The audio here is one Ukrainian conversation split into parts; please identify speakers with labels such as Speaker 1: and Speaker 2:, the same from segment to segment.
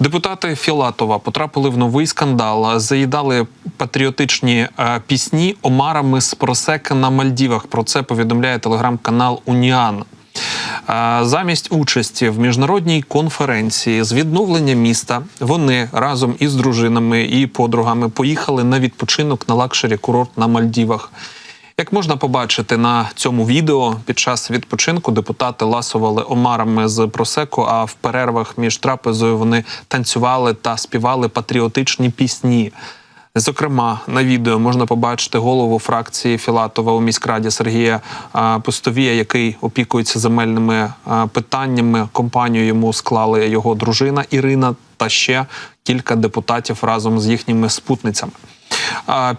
Speaker 1: Депутати Філатова потрапили в новий скандал. Заїдали патріотичні е, пісні омарами з просеки на Мальдівах. Про це повідомляє телеграм-канал Уніан. Е, Замість участі в міжнародній конференції з відновлення міста вони разом із дружинами і подругами поїхали на відпочинок на лакшері курорт на Мальдівах. Як можна побачити на цьому відео, під час відпочинку депутати ласували омарами з просеку, а в перервах між трапезою вони танцювали та співали патріотичні пісні. Зокрема, на відео можна побачити голову фракції Філатова у міськраді Сергія Пустовія, який опікується земельними питаннями. Компанію йому склали його дружина Ірина та ще кілька депутатів разом з їхніми спутницями.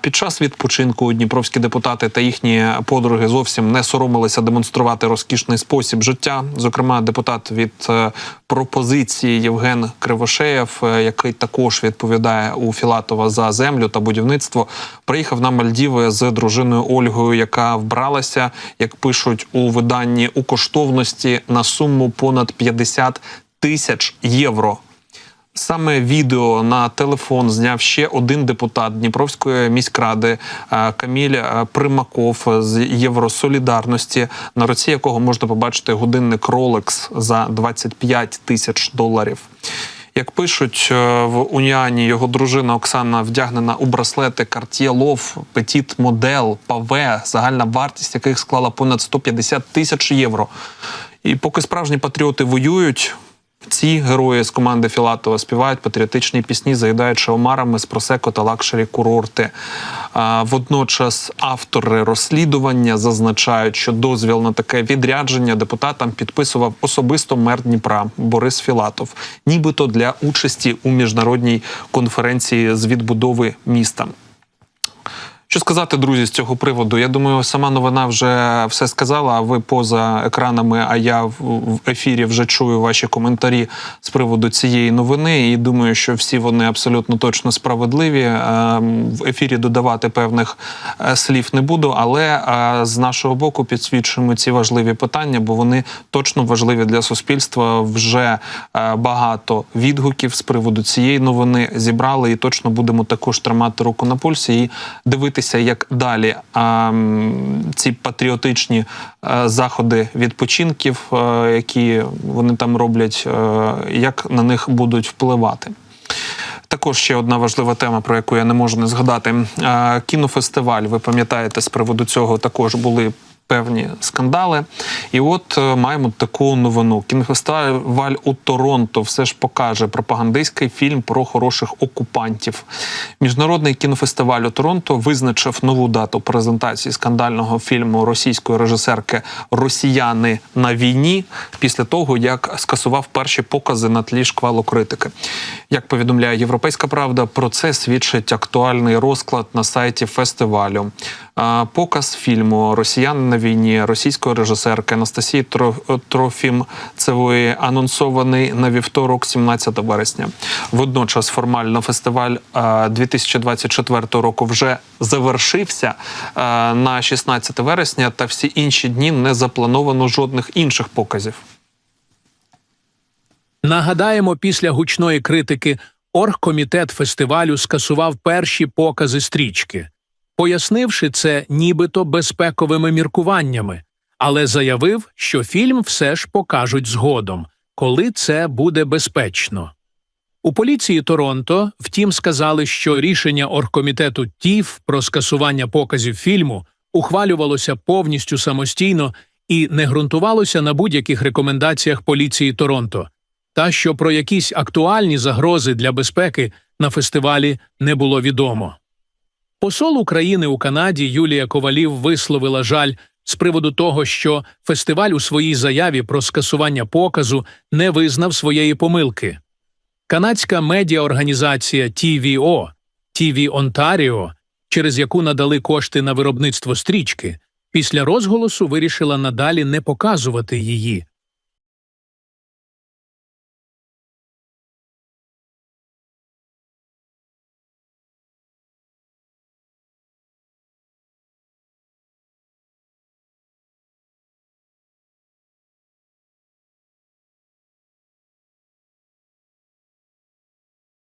Speaker 1: Під час відпочинку дніпровські депутати та їхні подруги зовсім не соромилися демонструвати розкішний спосіб життя. Зокрема, депутат від е, пропозиції Євген Кривошеєв, е, який також відповідає у Філатова за землю та будівництво, приїхав на Мальдіви з дружиною Ольгою, яка вбралася, як пишуть у виданні у коштовності на суму понад 50 тисяч євро. Саме відео на телефон зняв ще один депутат Дніпровської міськради е, Каміль е, Примаков з Євросолідарності, на руці якого можна побачити годинник Rolex за 25 тисяч доларів. Як пишуть е, в Уніані, його дружина Оксана вдягнена у браслети Cartier Love, Petit Model, Паве, загальна вартість яких склала понад 150 тисяч євро. І поки справжні патріоти воюють, ці герої з команди Філатова співають патріотичні пісні, заїдаючи омарами з просеко та лакшері курорти. Водночас автори розслідування зазначають, що дозвіл на таке відрядження депутатам підписував особисто мер Дніпра Борис Філатов, нібито для участі у міжнародній конференції з відбудови міста. Що сказати, друзі, з цього приводу? Я думаю, сама новина вже все сказала. А ви поза екранами, а я в ефірі вже чую ваші коментарі з приводу цієї новини. І думаю, що всі вони абсолютно точно справедливі. Е, В ефірі додавати певних е, слів не буду, але е, з нашого боку підсвічуємо ці важливі питання, бо вони точно важливі для суспільства. Вже е, багато відгуків з приводу цієї новини зібрали, і точно будемо також тримати руку на пульсі і дивитися, як далі а, ці патріотичні е, заходи відпочинків, е, які вони там роблять, е, як на них будуть впливати. Також ще одна важлива тема, про яку я не можу не згадати. Кінофестиваль. Ви пам'ятаєте, з приводу цього також були. Певні скандали, і от е, маємо таку новину. Кінофестиваль у Торонто все ж покаже пропагандистський фільм про хороших окупантів. Міжнародний кінофестиваль у Торонто визначив нову дату презентації скандального фільму російської режисерки Росіяни на війні після того, як скасував перші покази на тлі шквалу критики. Як повідомляє Європейська Правда, про це свідчить актуальний розклад на сайті фестивалю. Показ фільму Росіяни на війні російської режисерки Анастасії Тро- Трофімцевої анонсований на вівторок, 17 вересня. Водночас формально фестиваль а, 2024 року вже завершився на 16 вересня, та всі інші дні не заплановано жодних інших показів.
Speaker 2: Нагадаємо, після гучної критики оргкомітет фестивалю скасував перші покази стрічки, пояснивши це нібито безпековими міркуваннями, але заявив, що фільм все ж покажуть згодом, коли це буде безпечно. У поліції Торонто, втім, сказали, що рішення оргкомітету ТІФ про скасування показів фільму ухвалювалося повністю самостійно і не ґрунтувалося на будь-яких рекомендаціях поліції Торонто, та що про якісь актуальні загрози для безпеки на фестивалі не було відомо. Посол України у Канаді Юлія Ковалів висловила жаль з приводу того, що фестиваль у своїй заяві про скасування показу не визнав своєї помилки. Канадська медіаорганізація TVO, TV Ontario, через яку надали кошти на виробництво стрічки, після розголосу вирішила надалі не показувати її,